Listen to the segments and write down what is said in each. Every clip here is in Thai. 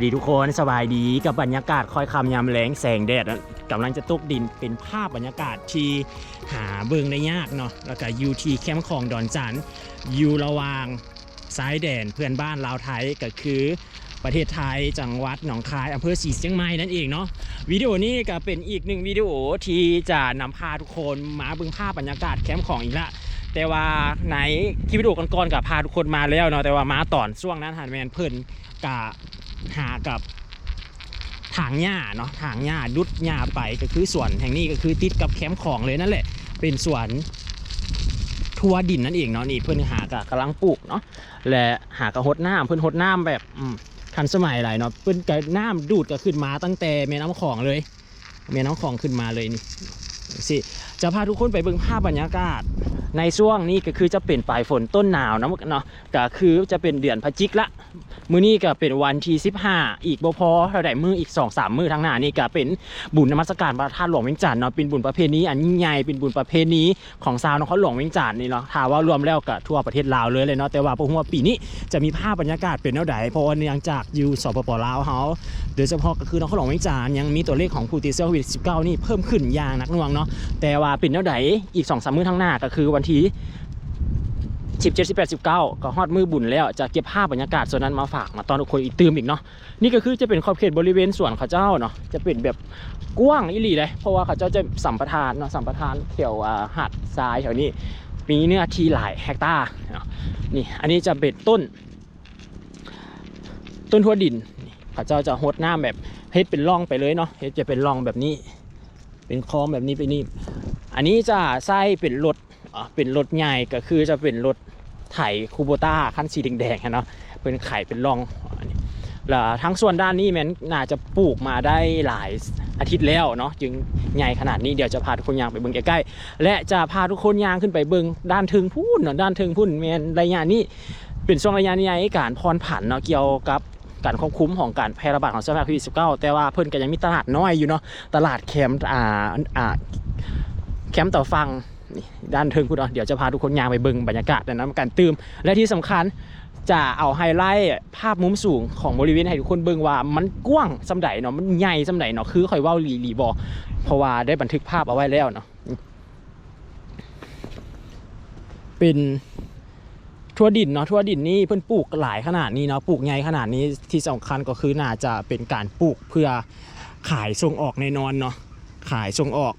ายดีทุกคนสบายดีกับบรรยากาศคอยคำยามแรงแสงแดดกำลังจะตกดินเป็นภาพบรรยากาศที่หาเบิ่งได้ยากเนาะแล้วก็ยูทีแคมป์ของดอนจันอยู่ระวางซ้ายแดนเพื่อนบ้านลาวไทยก็คือประเทศไทยจังหวัดหนองคายอำเภอศรีเชียงใหม่นั่นเองเนาะวิดีโอนี้ก็เป็นอีกหนึ่งวิดีโอที่จะนำพาทุกคนมาเบิ่งภาพบรรยากาศแคมป์ของอีกละแต่ว่าไหนคลิปวิดีโอก่อนๆกับพาทุกคนมาแล้วเนาะแต่ว่ามาตอนช่วงนั้นหันแมนเพิ่นกะ หากับถางหญ้าเนาะถางหญ้าดุดหญ้าไปก็คือสวนแห่งนี้ก็คือติดกับแคมป์ของเลยนั่นแหละ เป็นสวนทั่วดินนั่นเองเนาะนี่เพิ่อนหากะกำลังปลูกเนาะและหากะหดน้ำเพิ่อนหดน้ำแบบทันสมัยหลายเนาะเพิ่อนกะน้ำดูดก็ขึ้นมาตั้งแต่แม่น้ำของเลยแม่น้ำของขึ้นมาเลยนี่ สิจะพาทุกคนไปเบิ่งภาพบรรยากาศ ในช่วงนี้ก็คือจะเป็นปลายฝนต้นหนาวนะเนาะก็คือจะเป็นเดือนพฤศจิกละ มื้อนี้ก็เป็นวันที่15 อีกบ่พอเท่าใดมื้ออีก 2 3 มื้อทางหน้านี่ก็เป็นบุญนมัสการพระธาตุหลวงเวียงจันทน์เนาะเป็นบุญประเพณีอันยิ่งใหญ่เป็นบุญประเพณีของชาวนครหลวงเวียงจันทน์นี่เนาะถ้าว่ารวมแล้วก็ทั่วประเทศลาวเลยเลยเนาะแต่ว่าบ่ฮู้ว่าปีนี้จะมีภาพบรรยากาศเป็นแนวใดเพราะว่าเนื่องจากอยู่สปปลาวเฮาโดยเฉพาะก็คือนครหลวงเวียงจันทน์ยังมีตัวเลขของผู้ติดเชื้อโควิด 19 นี่เพิ่มขึ้นอย่างหนักหน่วงเนาะแต่ว่าเป็นแนวใดอีก2 3มื้อทางหน้าก็คือวันที่17 18 19ก็ฮอดมือบุญแล้วจะเก็บภาพบรรยากาศส่วนนั้นมาฝากมาตอนทุกคนอีกตืมอีกเนาะนี่ก็คือจะเป็นขอบเขตบริเวณสวนเขาเจ้าเนาะจะเป็นแบบกว้างอีหลีเลยเพราะว่าเขาเจ้าจะสัมปทานเนาะสัมปทานแถวหาดทรายแถวนี้มีเนื้อที่หลายเฮกตาร์นี่อันนี้จะเป็นต้น ต้นทั่วดินนี่เขาเจ้าจะหดน้ำแบบเฮ็ดเป็นร่องไปเลยเนาะเฮ็ดจะเป็นร่องแบบนี้ เป็นคลองแบบนี้ไปนี่อันนี้จะใส่เป็นรถอ่าเป็นรถใหญ่ก็คือจะเป็นรถไถคูโบต้าคันสีแดงๆอะเนาะเป็นไข่เป็นร่องอนนแล้วทั้งส่วนด้านนี้แมันน่าจะปลูกมาได้หลายอาทิตย์แล้วเนาะจึงใหญ่ขนาดนี้เดี๋ยวจะพาทุกคนยางไปเบิ่งใกล้ๆและจะพาทุกคนยางขึ้นไปเบิ่งด้านถึงพูนเนาะด้านถึงพูนแมนระยะนี้เป็นช่วงระยะนี้การพรผันเนาะเกี่ยวกับ การควบคุมของการแพร่ระบาดของเชื้อโควิด 19 แต่ว่าเพิ่นก็ยังมีตลาดน้อยอยู่เนาะตลาดแคมป์อ่าอ่าแคมป์ต่อฟังด้านเทิงพูดเอาเดี๋ยวจะพาทุกคนยางไปเบิ่งบรรยากาศในนั้นการตื่มและที่สำคัญจะเอาไฮไลท์ภาพมุมสูงของบริเวณให้ทุกคนเบิ่งว่ามันกว้างสำใดเนาะมันใหญ่สำใดเนาะคือข่อยว้าหลีหลีบอเพราะว่าได้บันทึกภาพเอาไว้แล้วเนาะเป็น ทั่วดินเนาะทั่วดินนี่เพิ่นปลูกหลายขนาดนี้เนาะปลูกใหญ่ขนาดนี้ที่สำคัญก็คือน่าจะเป็นการปลูกเพื่อขายส่งออกในนอนเนาะขายส่งออก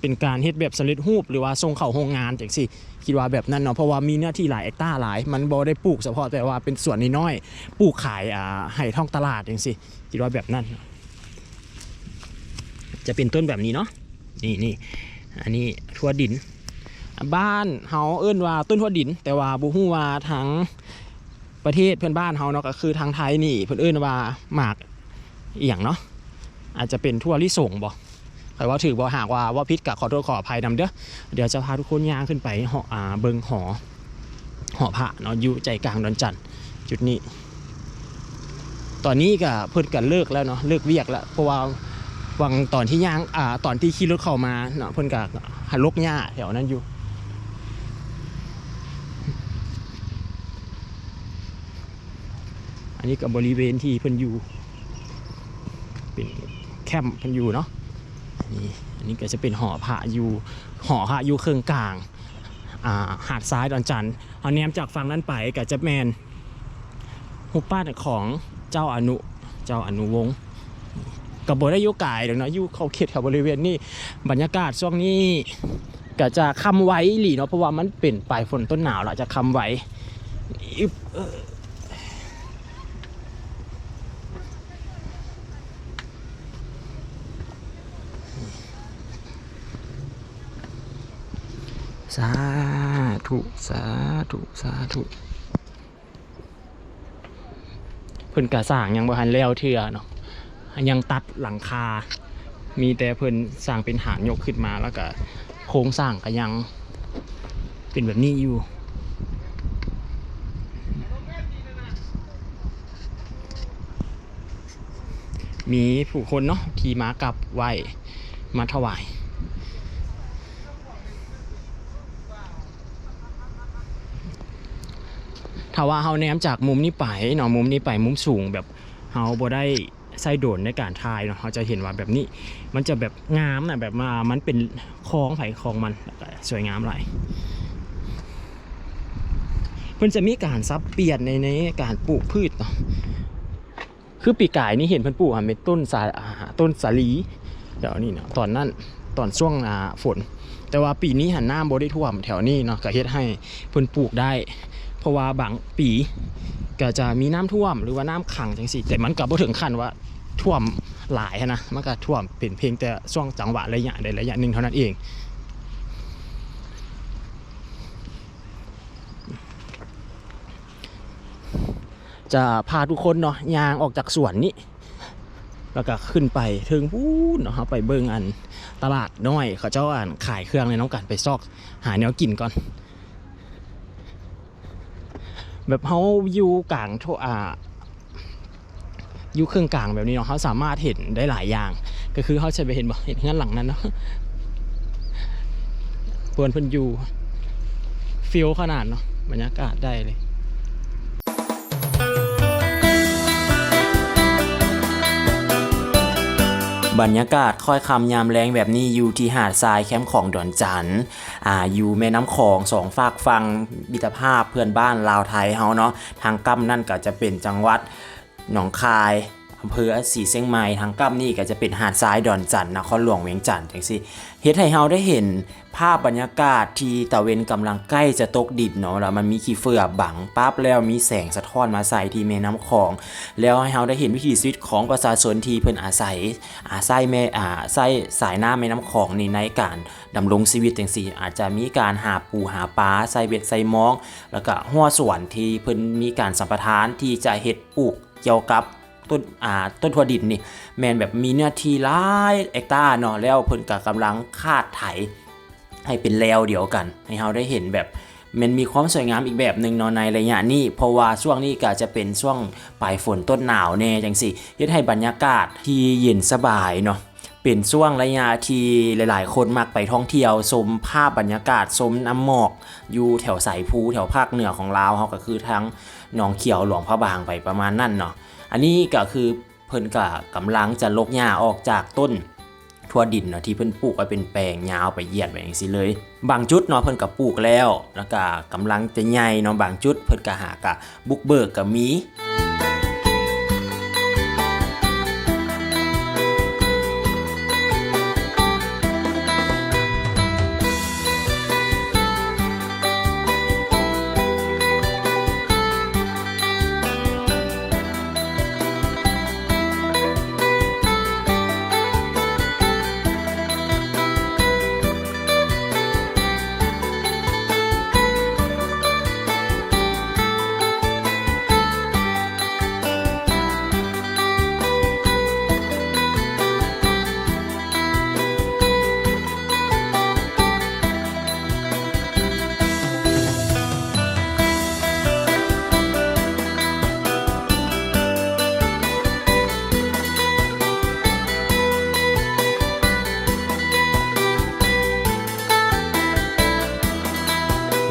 เป็นการเฮ็ดแบบสำเร็จรูปหรือว่าส่งเข้าโรงงานจังซี่คิดว่าแบบนั้นเนาะเพราะว่ามีเนื้อที่หลายเอกตาหลาย มันบ่ได้ปลูกเฉพาะแต่ว่าเป็นส่วนน้อยๆปลูกขายอ่าให้ท้องตลาดจังซี่คิดว่าแบบนั้น จะเป็นต้นแบบนี้เนาะนี่นี่อันนี้ทั่วดิน บ้านเฮาเอิ้นว่าต้นทั่วดิน แต่ว่าบ่ฮู้ว่าทางประเทศเพื่อนบ้านเฮาเนาะก็คือทางไทยนี่เพิ่อนเอิ้นว่าหมากเอียงเนาะอาจจะเป็นทั่วลิสงบ่ใครว่าถือบ่หากว่าว่าพิษกับขอโทษขออภัยนำเด้อเดี๋ยวจะพาทุกคนย่างขึ้นไปหออาเบิงหอหอพระเนาะอยู่ใจกลางดอนจันทร์จุดนี้ ตอนนี้ก็เพิ่นกันเลิกแล้วเนาะเลิกเวียกแล้วเพราะว่าวังตอนที่ย่างอ่าตอนที่ขี่รถเข้ามาเนาะเพิ่นก็หันลกหญ้าแถวนั้นอยู่ อันนี้ก็บบริเวณที่เพิ่นอยู่ เป็นแคมป์เพิ่นอยู่เนาะนี่อันนี้ก็จะเป็นหอพระอยู่หอพระอยู่เครื่องกลางอ่าหาดซ้ายดอนจันทร์เอาแนมจากฝั่งนั้นไปก็จะแมนหุบป้านของเจ้าอนุเจ้าอนุวงศ์กับบได้ยุกายเดี๋ยวนะอยู่เขาเขตแถวบริเวณนี้บรรยากาศช่วงนี้ก็จะคำไว้หลีเนาะเพราะว่ามันเป็นปลายฝนต้นหนาวแล้วจะคำไว้อึ๊บเอ่อ สาธุสาธุสาธุเพิ่นกะสร้างยังบ่ทันแล้วเทื่อเนาะยังตัดหลังคา มีแต่เพิ่นสร้างเป็นหางยกขึ้นมาแล้วก็โครงสร้างก็ยังเป็นแบบนี้อยู่มีผู้คนเนาะขี่ม้ากลับไหวมาถวาย ถ้าว่าเฮาแนมจากมุมนี้ไปเนาะมุมนี้ไปมุมสูงแบบเฮาบ่ได้ใส่โดนในการถ่ายเนาะเราจะเห็นว่าแบบนี้ มันจะแบบงามนะแบบมามันเป็นคลองไผ่คลองมันสวยงามหลายเพิ่นจะมีการซับเปลี่ยนในในการปลูกพืชเนาะคือปีกายนี่เห็นเพิ่นปลูกอะเม็ดต้นสาต้นสาลีเดี๋ยวนี่เนาะตอนนั้นตอนช่วงหนาฝน แต่ว่าปีนี้หันหน้ำบ่ได้ท่วมแถวนี้เนาะก็เฮ็ดให้เพิ่นปลูกได้ เพราะว่าบางปีก็จะมีน้ำท่วมหรือว่าน้ำขังจังซี่แต่มันก็บ่ถึงขั้นว่าท่วมหลายนะมันก็ท่วมเป็นเพียงแต่ช่วงจังหวะระยะใดระยะหนึ่งเท่านั้นเองจะพาทุกคนเนาะยางออกจากสวนนี้ แล้วก็ขึ้นไปถึงพูนเนาะครับไปเบิ่งอันตลาดน้อยเขาเจ้าอ่านขายเครื่องในน้องกันไปซอก หาแนวกินก่อน แบบเขาอยู่กลางโทอ่าอยู่เครื่องกลางแบบนี้เนาะเขาสามารถเห็นได้หลายอย่าง ก็คือเขาจะไปเห็นบ่เห็นงื่นหลังนั้นเนาะเพื่อนเพิ่นอยู่ฟิลขนาดเนาะบรรยากาศได้เลย บรรยากาศค่อยคำยามแรงแบบนี้อยู่ที่หาดทรายแคมป์ของดอนจันต์อ่าอยู่แม่น้ำคองสองฝากฟังมิตรภาพเพื่อนบ้านลาวไทยเฮาเนาะทางกั้มนั่นก็จะเป็นจังหวัดหนองคาย อำเภอสีเชียงใหม่ทางกั้มนี่ก็จะเป็นหาดทรายดอนจันทร์นครหลวงเวียงจันทร์จังซี่เฮ็ดให้เฮาได้เห็นภาพบรรยากาศที่ตะเวนกำลังใกล้จะตกดินเนาะแล้วมันมีขี้เฟือบังปั๊บแล้วมีแสงสะท้อนมาใส่ที่แม่น้ำคลอง แล้วให้เราได้เห็นวิถีชีวิตของประชาชนที่เพิ่นอาศัย อาศัยแม่อาใส่สายน้ำแม่น้ำคลองนี่ในการดำรงชีวิตจังซี่ อาจจะมีการหาปูหาปลาใส่เบ็ดใส่มอง แล้วก็หัวสวนที่เพิ่นมีการสัมปทานที่จะเฮ็ดปลูกเกี่ยวกับ ต้นอ่าต้นถั่วดินนี่แมนแบบมีเนื้อที่หลายเอกตาเนาะแล้วเพิ่นก็กำลังคาดไถให้เป็นแล้วเดียวกัน ให้เราได้เห็นแบบมันมีความสวยงามอีกแบบหนึ่งเนาะในระยะนี้เพราะว่าช่วงนี้ก็จะเป็นช่วงปลายฝนต้นหนาวแน่จังสิเฮ็ดให้บรรยากาศที่เย็นสบายเนาะเป็นช่วงระยะที่หลาย ๆ คนมักไปท่องเที่ยวชมภาพบรรยากาศชมน้ำหมอกอยู่แถวสายภูแถวภาคเหนือของลาวเฮาก็คือทั้งหนองเขียวหลวงพระบางไปประมาณนั่นเนาะ อันนี้ก็คือเพิ่นก็กำลังจะลกหญ้าออกจากต้นทั่วดินเนาะที่เพิ่นปลูกไว้เป็นแปลงยาวไปเหยียดไปอย่างสิเลย บางจุดเนาะเพิ่นก็ปลูกแล้ว แล้วก็กำลังจะใหญ่เนาะบางจุดเพิ่นก็หากะบุกเบิกก็มี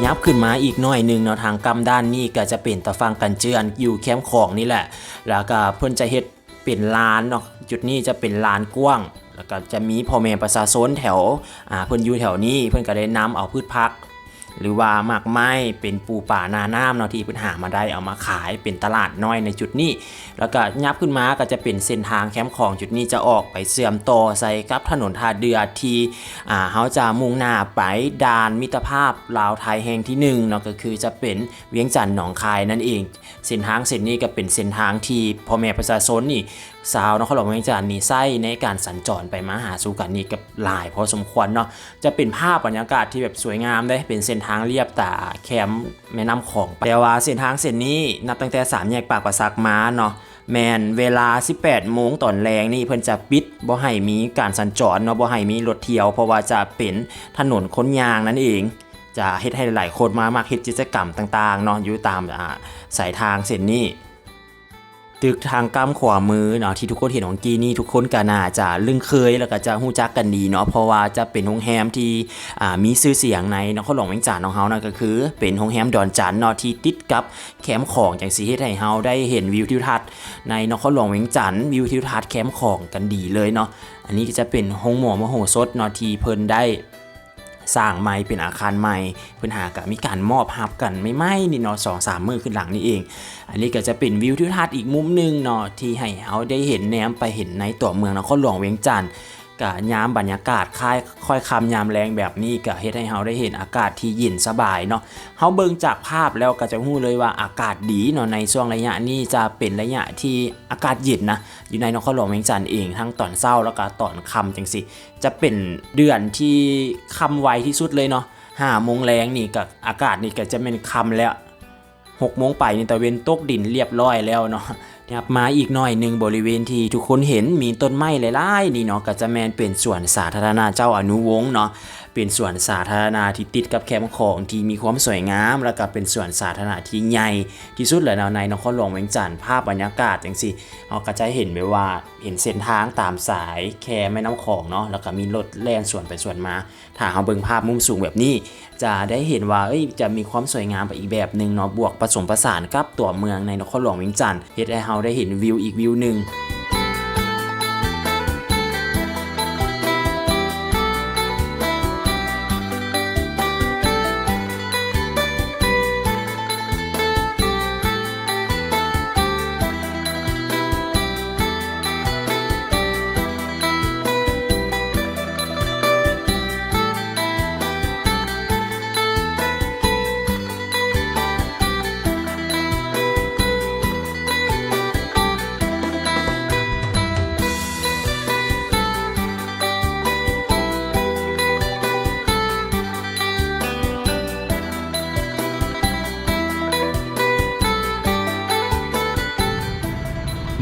ยับขึ้นมาอีกหน่อยหนึ่งเนาะทางกำด้านนี้ก็จะเป็นตะฟังกันเจือนอยู่แคมป์ของนี่แหละ แล้วก็เพิ่นจะเฮ็ดเป็นลานเนาะจุดนี้จะเป็นลานกว้าง แล้วก็จะมีพ่อแม่ประชาชนแถวอ่าเพิ่นอยู่แถวนี้เพิ่นก็ได้นำเอาพืชพัก หรือว่าหมากไม้เป็นปูป่านาน้ำเนาะที่เพิ่นหามาได้เอามาขายเป็นตลาดน้อยในจุดนี้ แล้วก็ยับขึ้นมาก็จะเป็นเส้นทางแคมป์ของจุดนี้จะออกไปเสื่อมต่อใส่กับถนนทาเดือที่อ่าเขาจะมุ่งหน้าไปด่านมิตรภาพลาวไทยแห่งที่หนึ่งเนาะก็คือจะเป็นเวียงจันทน์หนองคายนั่นเอง เส้นทางเส้นนี้ก็เป็นเส้นทางที่พ่อแม่ประชาชนนี่สาวนครหลวงเวียงจันทน์นี่ใช้ในการสัญจรไปมาหาสู่กันนี่กับหลายพอสมควรเนาะจะเป็นภาพบรรยากาศที่แบบสวยงามได้เป็นเส้นทางเรียบตาแคมแม่น้ำของแต่ว่าเส้นทางเส้นนี้นับตั้งแต่สามแยกปากประซักม้าเนาะแมนเวลา 18โมงตอนแรงนี่เพิ่นจะปิดบ่ให้มีการสัญจรเนาะบ่ให้มีรถเที่ยว เพราะว่าจะเป็นถนนค้นยางนั่นเองจะเฮ็ดให้หลายคนมามักเฮ็ดกิจกรรมต่างๆเนาะอยู่ตามอ่าสายทางเส้นนี้ ตึกทางก้ามขวามือเนาะที่ทุกคนเห็นของกีนี่ทุกคนก็น่าจะลึงเคยแล้วก็จะฮู้จักกันดีเนาะเพราะว่าจะเป็นโรงแรมที่อ่ามีชื่อเสียงในนครหลวงเวียงจันทน์ของเฮานั่นก็คือ เป็นโรงแรมดอนจันเนาะที่ติดกับแคมป์ของจังสิเฮ็ดให้เฮาได้เห็นวิวทิวทัศน์ในนครหลวงเวียงจันทน์วิวทิวทัศน์แคมป์ของกันดีเลยเนาะอันนี้ก็จะเป็นห้องหมอมโหสถเนาะที่เพิ่นได้ สร้างใหม่เป็นอาคารใหม่เพื่อนหากับมีการมอบฮับกันไม่ไม่นี่เนาะสองสามมือขึ้นหลังนี่เอง อันนี้ก็จะเป็นวิวทิวทัศน์อีกมุมหนึงเนาะที่ให้เขาได้เห็นแนมไปเห็นในตัวเมืองนครหลวงเวียงจันทร์ กับยามบรรยากาศค่ายค่อยคำยามแรงแบบนี้ก็เฮ็ดให้เราได้เห็นอากาศที่เย็นสบายเนาะเฮาเบิ่งจากภาพแล้วก็จะรู้เลยว่าอากาศดีเนาะในช่วงระยะนี้จะเป็นระยะที่อากาศเย็นนะอยู่ในนครหลวงเวียงจันทน์เองทั้งตอนเช้าแล้วก็ตอนค่ำจังสิจะเป็นเดือนที่ค่ำไวที่สุดเลยเนาะห้าโมงแรงนี่กับอากาศนี่ก็จะเป็นค่ำแล้วหกโมงไปนี่ตะเวนตกดินเรียบร้อยแล้วเนาะ ครับมาอีกหน่อยหนึ่งบริเวณที่ทุกคนเห็นมีต้นไม้หลายๆนี่เนาะก็จะแมนเป็นสวนสาธารณะเจ้าอนุวงศ์เนาะเป็นสวนสาธารณะที่ติดกับแคมป์ของที่มีความสวยงาม แล้วก็เป็นสวนสาธารณะที่ใหญ่ที่สุดเลยนะในนครหลวงเวียงจันทน์ภาพบรรยากาศจังสิเราก็จะเห็นไปว่าเห็นเส้นทางตามสายแคแม่น้ำของเนาะแล้วก็มีรถแล่นสวนไปสวนมา ถ้าเราเบิ่งภาพมุมสูงแบบนี้ จะได้เห็นว่าเอ้ยจะมีความสวยงามไปอีกแบบหนึ่งเนาะบวกผสมผสานกับตัวเมืองในนครหลวงเวียงจันทน์เฮ็ดให้เราได้เห็นวิวอีกวิวหนึ่ง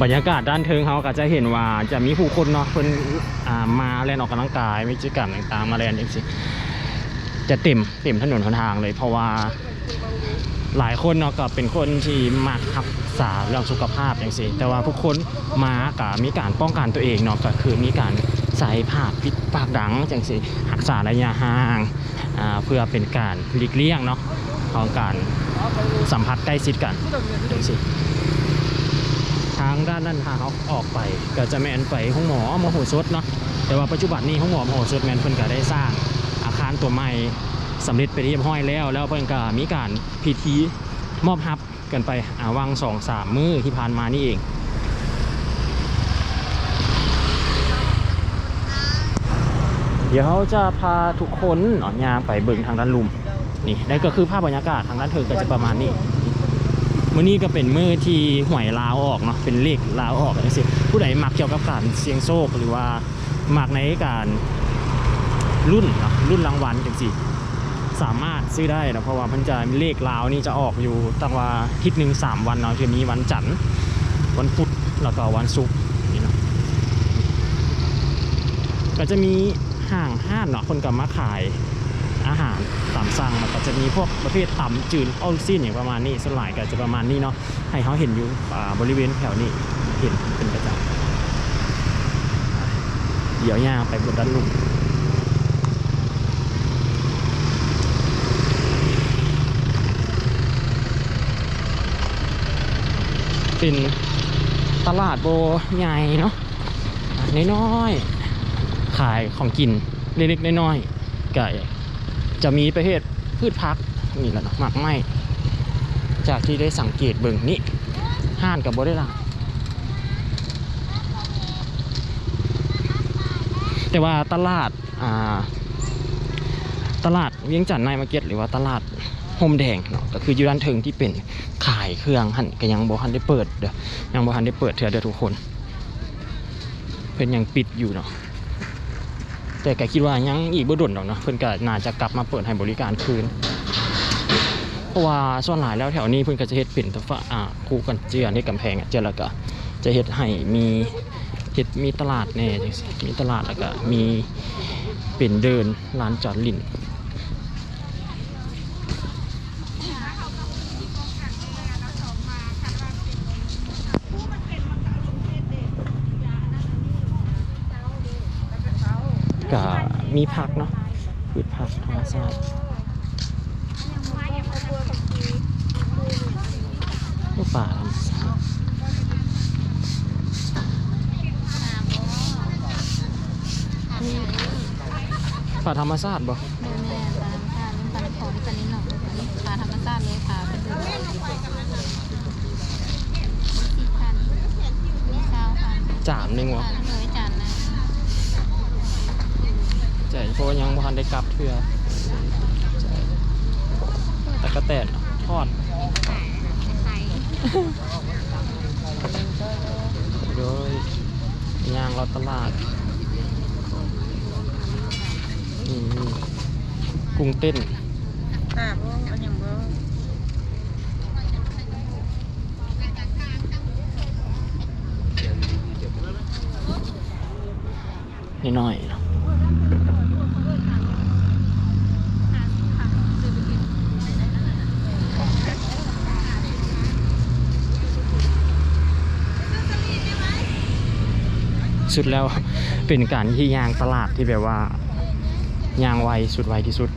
บรรยากาศด้านเทิงเขาก็จะเห็นว่าจะมีผู้คนเนาะเพิ่นมาเล่นออกกำลังกายมีกิจกรรมต่างๆมาเล่นเองสิจะเต็มเต็มถนนหนทางเลย เพราะว่าหลายคนเนาะก็เป็นคนที่มักรักษาเรื่องสุขภาพอย่างสิแต่ว่าผู้คนมาก็มีการป้องกันตัวเองเนาะก็คือมีการใส่ผ้าปิดปากดังจังสิรักษาระยะห่างาเพื่อเป็นการหลีกเลี่ยงเนาะของการสัมผัสใกล้ชิดกันจังสิ ทางด้านนั้นทาเขาออกไปก็จะแมนไปห้องหมอมโหสถเนาะแต่ว่าปัจจุบันนี้ห้องหมอมโหสถแมนเพิ่นก็ได้สร้างอาคารตัวใหม่สำเร็จไปเรียบร้อยแล้ว แล้วเพิ่นก็มีการพิธีมอบฮับกันไปอ่าวังสองสามมือที่ผ่านมานี่เองเดี๋ยวเขาจะพาทุกคนเนาะย่างไปเบิ่งทางด้านลุมนี่นั่นก็คือภาพบรรยากาศทางด้านเทิงก็จะประมาณนี้ มื่อนี้ก็เป็นมือที่หวยลาวออกเนาะเป็นเลขลาวออกอะไรสิผู้ใดมักเกี่ยวกับการเสี่ยงโชคหรือว่ามักในการรุ่นเนาะรุ่นรางวัลจังสิสามารถซื้อได้นะเพราะว่ามันจะเลขลาวนี่จะออกอยู่ตั้งว่าทิศหนึ่งสามวันเนาะจะมีวันจันทร์วันพุธแล้วก็วันศุกร์นี่เนาะก็จะมีห้างห้านเนาะคนก็มาขาย อาหารตามสั่งมันก็จะมีพวกประเภทตำจืดออลซินอย่างประมาณนี้ส่วนหลายก็จะประมาณนี้เนาะให้เขาเห็นอยู่อ่าบริเวณแถวนี้เห็นเป็นประจำเดี๋ยวย่างไปบนด้านลุงเป็นตลาดโบใหญ่เนาะอะน้อยๆขายของกินเล็กๆน้อยๆไก่ จะมีประเภทพืชพักนี่แหละเนาะหมากไม้จากที่ได้สังเกตเบิ่งนี่ห้านกับบ่ได้หลาแต่ว่าตลาดอ่าตลาดเวียงจันทน์ในมาเก็ตหรือว่าตลาดโฮมแดงเนาะก็คืออยู่ด้านเทิงที่เป็นขายเครื่องหันก็ยังบ่ทันได้เปิดเด้อยังบ่ทันได้เปิดเถื่อเด้อทุกคนเพิ่นยังปิดอยู่เนาะ แต่แกคิดว่ายังอีกบ่ดนดอกเนาะเพิ่นก็น่าจะกลับมาเปิดให้บริการคืน เพราะว่าส่วนหลายแล้วแถวนี้เพิ่นก็จะเฮ็ดเป็นตะฟ้าอ่าคู่กันเจือในกำแพงอะเจือแล้วก็จะเฮ็ดให้มีเฮ็ดมีตลาดแน่จังซี่มีตลาดแล้วก็มีเป็นเดินร้านจอดลิ้น ก็มีผักเนาะพืชผักธรรมชาติลูกป่าธรรมชาติป่าธรรมชาติบ่แม่แม่ปลาธรรมชาติมันปลาของที่ปลานิดหน่อยปลาธรรมชาติเลยปลาเป็นดูสี่พันมีเก้าพันจานหนึงวะ จาน เพราะว่ายังบ่ทันได้กลับเทื่อใจตะกะแตนทอดโดยย่างเราตลาดนี่กุ้งเต้นนิดหน่อยเนาะ สุดแล้ว เป็นการที่ยางตลาดที่แบบว่ายางไวสุดไวที่สุด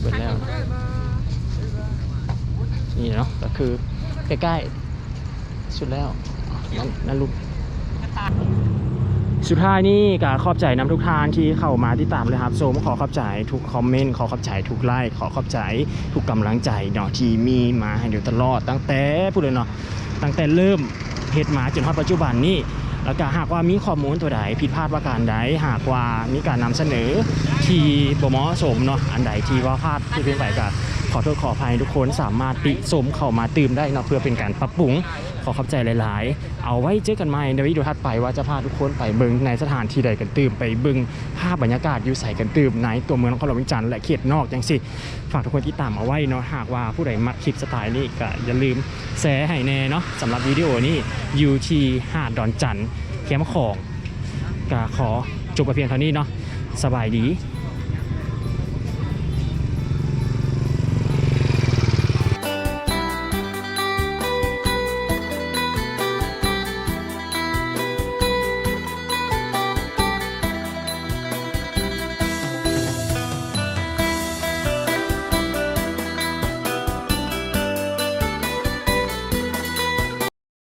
เบิดแล้ว นี่เนาะก็คือใกล้ๆสุดแล้วนั่นนั่นลูกสุดท้ายนี่ก็ขอบใจน้ำทุกทานที่เข้ามาที่ตามเลยครับโซมขอขอบใจทุกคอมเมนต์ขอขอบใจทุกไลค์ขอขอบใจทุกกำลังใจเนาะที่มีมาให้เดี๋ยวตลอดตั้งแต่พูดเลยเนาะตั้งแต่เริ่ม เฮ็ดมาจนถึงปัจจุบันนี้แล้วก็หากว่ามีข้อมูลตัวใดผิดพลาดประการใดหากว่ามีการนำเสนอที่บ่เหมาะสมเนาะอันใดที่ว่าพลาดที่เป็นไปก็ ขอโทษขออภัยทุกคนสามารถติสมเข้ามาตื่มได้เนาะเพื่อเป็นการปรับปรุงขอขอบใจหลาย ๆ เอาไว้เจอกันใหม่ในวิดีโอถัดไปว่าจะพาทุกคนไปเบิงในสถานที่ใดกันตื่มไปเบิงภาพบรรยากาศอยู่ใส่กันตื่มในตัวเมืองนครหลวงวิจันทร์และเขตนอกจังสิฝากทุกคนที่ตามเอาไว้เนาะหากว่าผู้ใดมักคลิปสไตล์นี้ก็อย่าลืมแชร์ให้แน่เนาะสำหรับวิดีโอนี้อยู่ที่หาดดอนจันทร์แคมป์ของก็ขอจบไปเพียงเท่านี้เนาะสบายดี